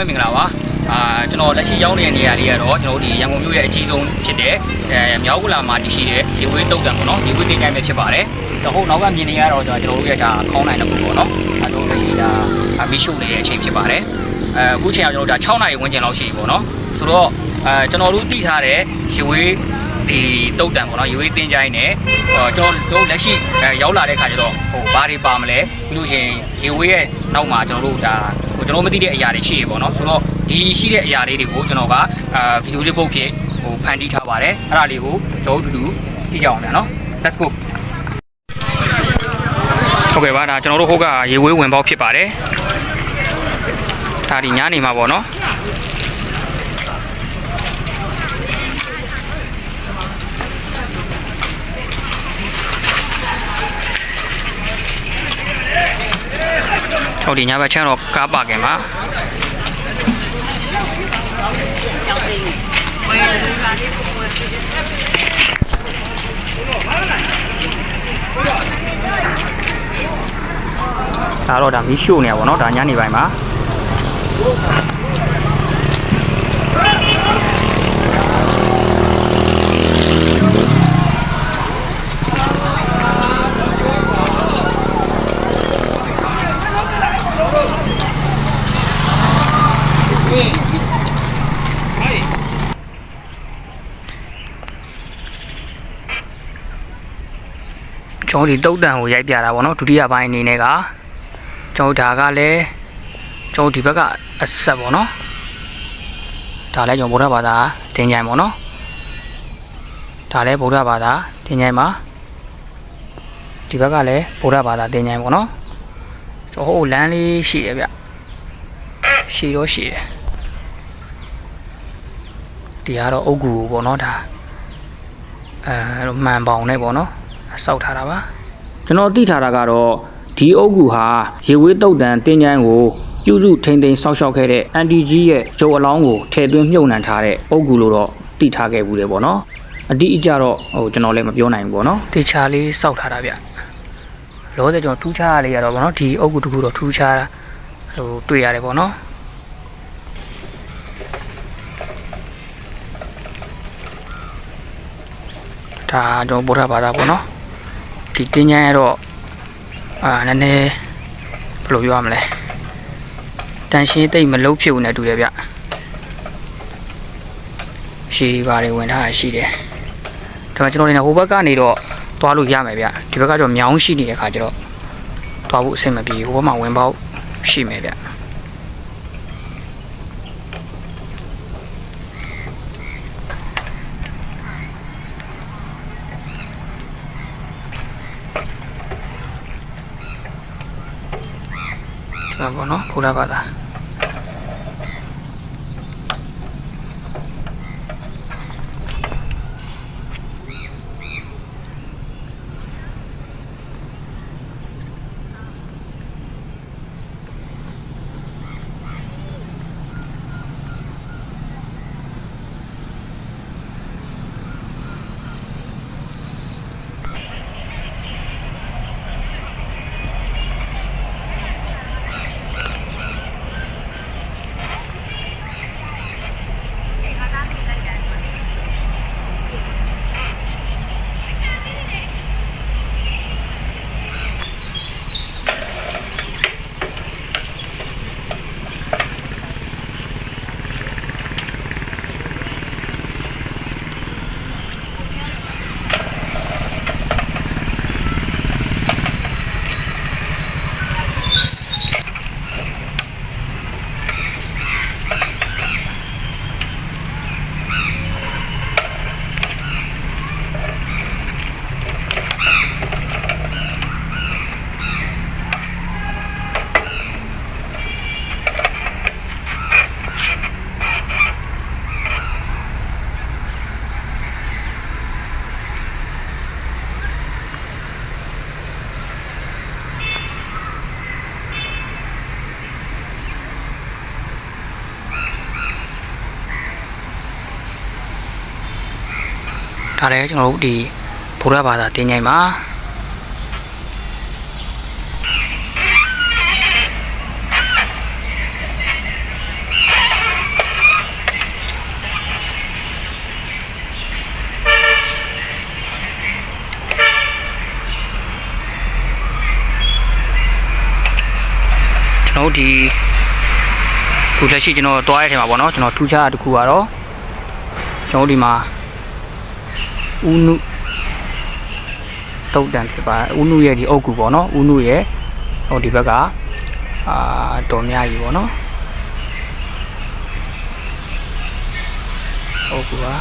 ပဲမင်္ဂလာပါအာကျွန်တော်လက်ရှိရောက်နေတဲ့နေရာလေးကတော့ကျွန်တော်တို့ဒီရန်ကုန်မြို့ရဲ့အကြီးဆုံးဖြစ်တဲ့အဲမြောက်ကလာမှာတည်ရှိတဲ့ရေဝေးတုတ်တံပေါ့နော်ရေဝေးတင်ကြိုင်ပဲဖြစ်ပါတယ်တော့ဟုတ်နောက်ကမြင်နေရတော့ကျွန်တော်တို့ရဲ့ဒါခေါင်းနိုင်တစ်ခုပေါ့နော်အဲတော့လက်ရှိဒါမီးရှို့နေတဲ့အချိန်ဖြစ်ပါတယ်အဲအခုချိန်ကကျွန်တော်တို့ဒါ6နာရီဝန်းကျင်လောက်ရှိပြီပေါ့နော်ဆိုတော့အဲကျွန်တော်တို့တည်ထားတဲ့ရေဝေး ဒီတုတ်တံပေါ့နော်ရေဝေးတင်ကြိုင်နဲ့အော်ကျွန်တော်တို့လက်ရှိအဲရောက်လာတဲ့ခါကျတော့ဟိုဘာတွေပါမလဲပြီးလို့ရှိရင်ရေဝေးရဲ့နောက်မှာကျွန်တော်တို့ဒါဟိုကျွန်တော်မသိတဲ့အရာတွေရှိရပေါ့နော်ဆိုတော့ဒီရှိတဲ့အရာလေးတွေကိုကျွန်တော်ကအာဗီဒီယိုလေးပုတ်ဖြစ်ဟိုဖန်တီးထားပါတယ်အဲ့ဒါလေးကိုကျွန်တော်တို့အတူတူကြည့်ကြအောင်ဗျာနော် let's go ဟုတ်ကဲ့ပါဒါကျွန်တော်တို့ဟိုကရေဝေးဝင်ပေါက်ဖြစ်ပါတယ်ဒါဒီညနေမှာပေါ့နော် ကျွန်တော်ဒီညဘက်ချမ်းတော့ကားပါကင်ပါဒါတော့ဒါမီးရှို့နေရပါတော့ဒါညနေပိုင်းမှာ ကျွန်တော်ဒီတုတ်တန်ကိုရိုက်ပြတာပေါ့နော်ဒုတိယပိုင်းအနေနဲ့ကကျွန်တော်ဒါကလည်းကျွန်တော်ဒီဘက်ကအဆက်ပေါ့နော်ဒါလည်းကျွန်တော်ဗုဒ္ဓဘာသာသင်ကြိုင်ပေါ့နော်ဒါလည်းဗုဒ္ဓဘာသာသင်ကြိုင်ပါဒီဘက်ကလည်းဗုဒ္ဓဘာသာသင်ကြိုင်ပေါ့နော်ကျွန်တော်ဟိုလမ်းလေးရှိတယ်ဗျရှည်တော့ရှည်တယ် ဒီကတော့အုတ်ကူပေါ့နော်ဒါအဲမှန်ပေါင်နဲ့ပေါ့နော်စောက်ထားတာပါကျွန်တော်သိထားတာကတော့ဒီအုတ်ကူဟာရေဝေးတုတ်တန်တင်းချိုင်းကိုပြုစုထိန်ထိန်စောက်ရှောက်ခဲ့တဲ့ NDG ရဲ့ရုပ်အလောင်းကိုထည့်သွင်းမြုပ်နှံထားတဲ့အုတ်ကူလို့တော့သိထားခဲ့ဘူးလေပေါ့နော်အတိအကျတော့ဟိုကျွန်တော်လည်းမပြောနိုင်ဘူးပေါ့နော်တေချာလေးစောက်ထားတာဗျလောဆယ်ကျွန်တော်ထူးခြားရလေးရတော့ပေါ့နော်ဒီအုတ်ကူတစ်ခုတော့ထူးခြားတာဟိုတွေ့ရတယ်ပေါ့နော် ဒါကျွန်တော်ဗုဒ္ဓဘာသာပေါ့နော်ဒီတင်းញိုင်းရတော့အာနည်းနည်းဘယ်လိုပြောရမလဲတန်ရှင်းတိတ်မလုံးဖြစ်ဘူးနဲ့တူတယ်ဗျရှည်ပါတွေဝင်ထားတာရှိတယ်ဒါပေမဲ့ကျွန်တော်နေဟိုဘက်ကနေတော့သွားလို့ရမယ်ဗျဒီဘက်ကတော့မြောင်းရှိနေတဲ့ခါကျတော့သွားဖို့အဆင်မပြေဘူးဟိုဘက်မှာဝင်ပေါက်ရှိမယ်ဗျ ဒါပေါ့နော်ဘုရားဘာ ဒါလည်းကျွန်တော်တို့ဒီဗုဒ္ဓဘာသာတင်ញိုင်းမှာတို့ဒီခုလက်ရှိကျွန်တော်တွားရတဲ့ထဲမှာပေါ့နော်ကျွန်တော်ထူးခြားတာတစ်ခုကတော့ကျွန်တော်ဒီမှာ ဥနုတုတ်တန်ဖြစ်ပါဥနုရဲ့ဒီအုတ်ကူပေါ့နော်ဥနုရဲ့ဟိုဒီဘက်ကအာတော်များကြီးပေါ့နော်အုတ်ကူပါ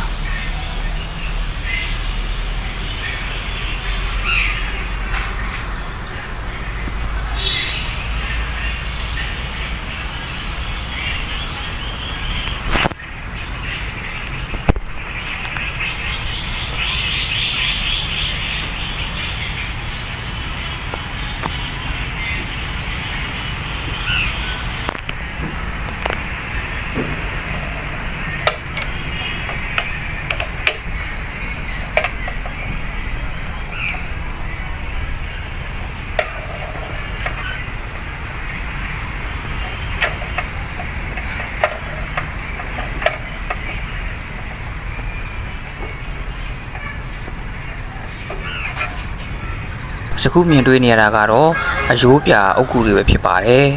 စ ခုမြင်တွေ့နေရတာကတော့အယိုးပြအုတ်ကူတွေပဲဖြစ်ပါတယ်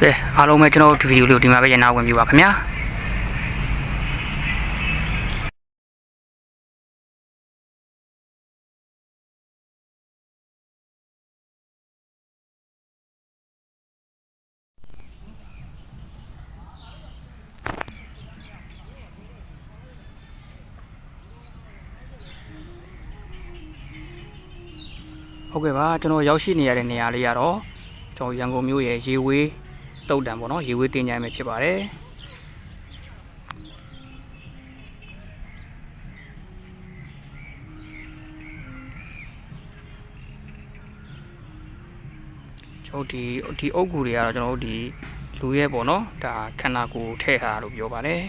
ကဲအားလုံးပဲကျွန်တော်တို့ဒီဗီဒီယိုလေးကိုဒီမှာပဲရနာဝင်ပြပါခင်ဗျာ ဟုတ်ကဲ့ပါကျွန်တော်ရောက်ရှိနေရတဲ့နေရာလေးကတော့ကျွန်တော်ရန်ကုန်မြို့ရဲ့ရေဝေးတုတ်တံပေါ့နော်ရေဝေးတင်ကြိုင်ပဲဖြစ်ပါတယ်ကျွန်တော်ဒီဒီအုတ်ဂူတွေကတော့ကျွန်တော်တို့ဒီလူရဲပေါ့နော်ဒါခန္ဓာကိုယ်ထည့်ထားတာလို့ပြောပါတယ်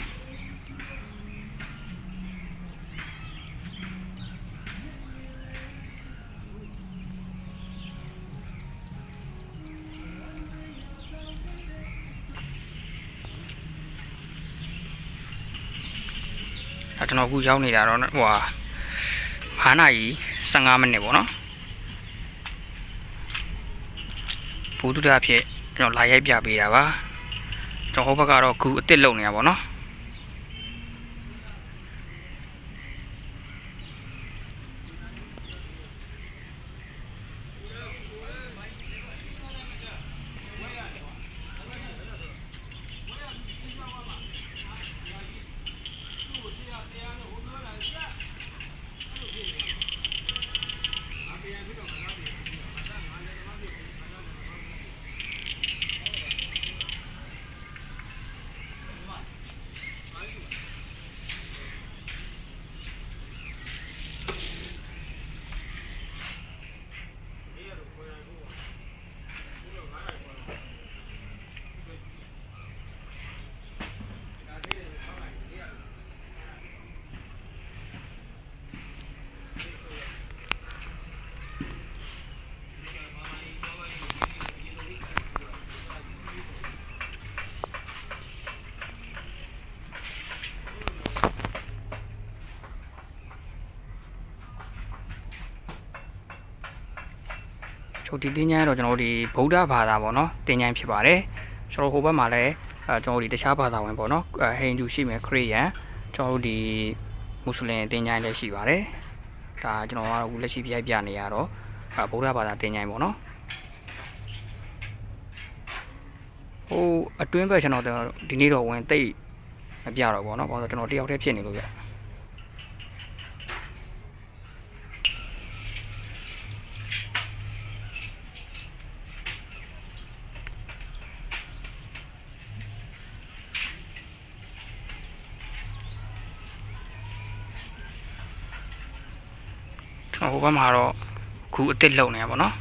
ကျွန်တော်အခုရောက်နေတာတော့ဟိုဟာ9နာရီ15မိနစ်ပေါ့နော်ဘူတုဒအဖြစ်ကျွန်တော်လာရိုက်ပြပေးတာပါကျွန်တော်ဟိုဘက်ကတော့ခုအစ်စ်လုံနေတာပေါ့နော် တို့ဒီတင်းကျိုင်းကတော့ကျွန်တော်တို့ဒီဗုဒ္ဓဘာသာပေါ့နော်တင်းကျိုင်းဖြစ်ပါတယ်ကျွန်တော်ဟိုဘက်မှာလည်းအဲကျွန်တော်တို့ဒီတခြားဘာသာဝင်ပေါ့နော်ဟိန္ဒူရှိမယ်ခရစ်ယာန်ကျွန်တော်တို့ဒီမွတ်စလင်တင်းကျိုင်းလည်းရှိပါတယ်ဒါကျွန်တော်ကအခုလက်ရှိပြပြနေရတော့ဗုဒ္ဓဘာသာတင်ញိုင်းပေါ့နော်ဟိုအတွင်းဘက်ကျွန်တော်ဒီနေ့တော့ဝင်တိတ်မပြတော့ပေါ့နော်ဘာလို့ကျွန်တော်တယောက်တည်းဖြစ်နေလို့ပြ ကျွန်တော်ဟိုဘက်မှာတော့ခုအစ်စ်လုံနေရပါတော့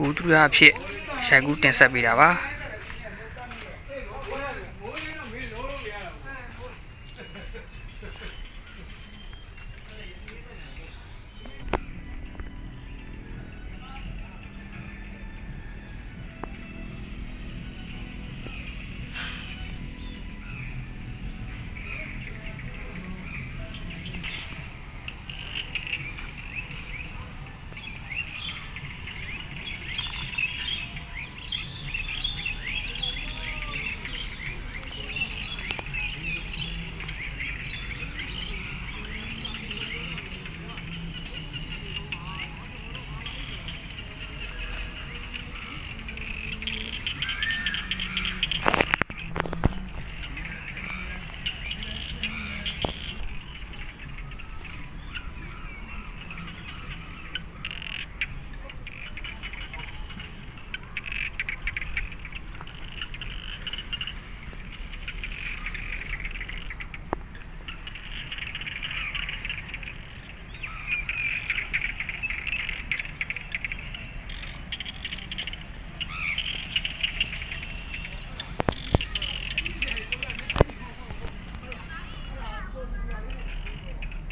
ဘူဒုရအဖြစ်ရိုက်ကူးတင်ဆက်ပေးတာပါ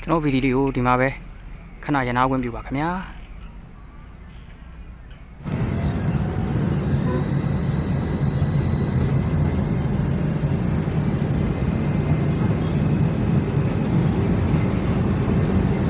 ကျွန်တော်ဗီဒီယိုကိုဒီမှာပဲခဏရနာခွင့်ပြုပါခင်ဗျာ